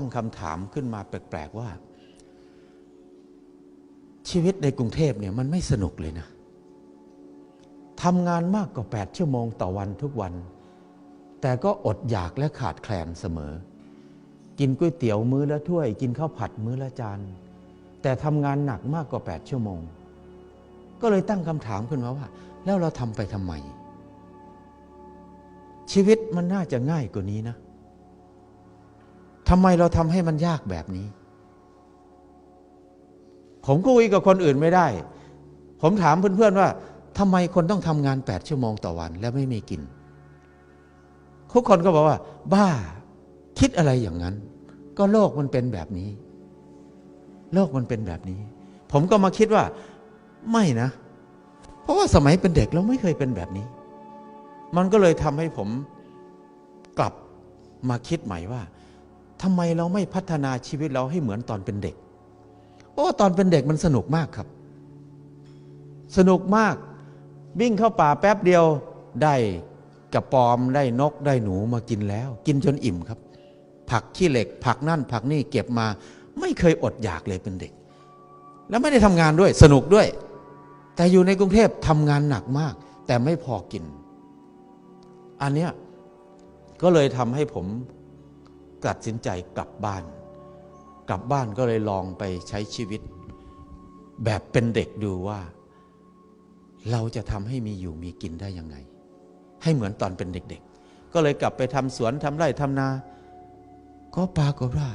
ตั้งคำถามขึ้นมาแปลกๆว่า ชีวิตในกรุงเทพเนี่ยมันไม่สนุกเลยนะทำงานมากกว่า 8 ชั่วโมงต่อวันทุกวัน แต่ก็อดอยากและขาดแคลนเสมอ กินก๋วยเตี๋ยวมื้อละถ้วย กินข้าวผัดมื้อละจาน แต่ทำงานหนักมากกว่า 8 ชั่วโมง ก็เลยตั้งคำถามขึ้นมาว่า แล้วเราทำไปทำไม ชีวิตมันน่าจะง่ายกว่านี้นะ ทำไมเราทำให้มันยากแบบนี้ ผมก็คุยกับคนอื่นไม่ได้ ผมถามเพื่อนๆว่าทำไมคนต้องทำงาน 8 ชั่วโมงต่อวัน แล้วไม่มีกิน ทุกคนก็บอกว่า บ้า คิดอะไรอย่างนั้น ก็โลกมันเป็นแบบนี้ โลกมันเป็นแบบนี้ ผมก็มาคิดว่า ไม่นะ เพราะว่าสมัยเป็นเด็กเราไม่เคยเป็นแบบนี้ มันก็เลยทำให้ผมกลับมาคิดใหม่ว่า ทำไมเราไม่พัฒนาชีวิตเราให้เหมือนตอนเป็นเด็กเพราะตอนเป็นเด็กมันสนุกมากครับ สนุกมาก วิ่งเข้าป่าแป๊บเดียวได้กระปอมได้นกได้หนูมากินแล้ว กินจนอิ่มครับ ผักขี้เหล็ก ผักนั่น ผักนี่เก็บมา ไม่เคยอดอยากเลยเป็นเด็ก แล้วไม่ได้ทำงานด้วยสนุกด้วย แต่อยู่ในกรุงเทพทำงานหนักมาก แต่ไม่พอกิน อันเนี้ยก็เลยทำให้ผม ตัดสินใจกลับบ้าน กลับบ้านก็เลยลองไปใช้ชีวิต แบบเป็นเด็กดูว่า เราจะทำให้มีอยู่มีกินได้ยังไง ให้เหมือนตอนเป็นเด็ก ๆ ก็เลยกลับไปทำสวนทำไร่ทำนา ก็ปรากฏว่า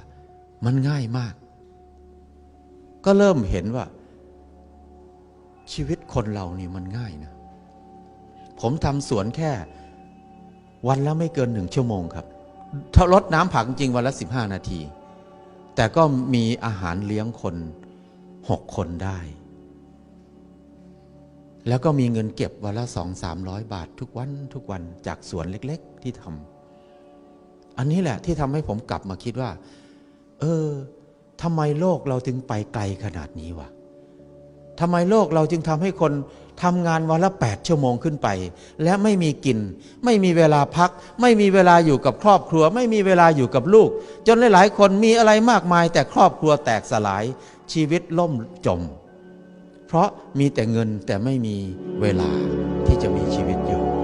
มันง่ายมาก ก็เริ่มเห็นว่า ชีวิตคนเรานี่มันง่ายนะ ผมทำสวนแค่วันละไม่เกินหนึ่งชั่วโมงครับ ถ้ารดน้ำผักจริงวันละสิบห้านาที แต่ก็มีอาหารเลี้ยงคนหกคนได้ แล้วก็มีเงินเก็บวันละสองสามร้อยบาททุกวันทุกวันจากสวนเล็ก ๆ ที่ทำอันนี้แหละที่ทำให้ผมกลับมาคิดว่า เออทำไมโลกเราถึงไปไกลขนาดนี้วะ ทำไมโลกเราจึงทำให้คนทำงานวันละแปดชั่วโมงขึ้นไป และไม่มีกิน ไม่มีเวลาพัก ไม่มีเวลาอยู่กับครอบครัว ไม่มีเวลาอยู่กับลูก จนหลายๆ คนมีอะไรมากมาย แต่ครอบครัวแตกสลาย ชีวิตล่มจม เพราะมีแต่เงินแต่ไม่มีเวลาที่จะมีชีวิตอยู่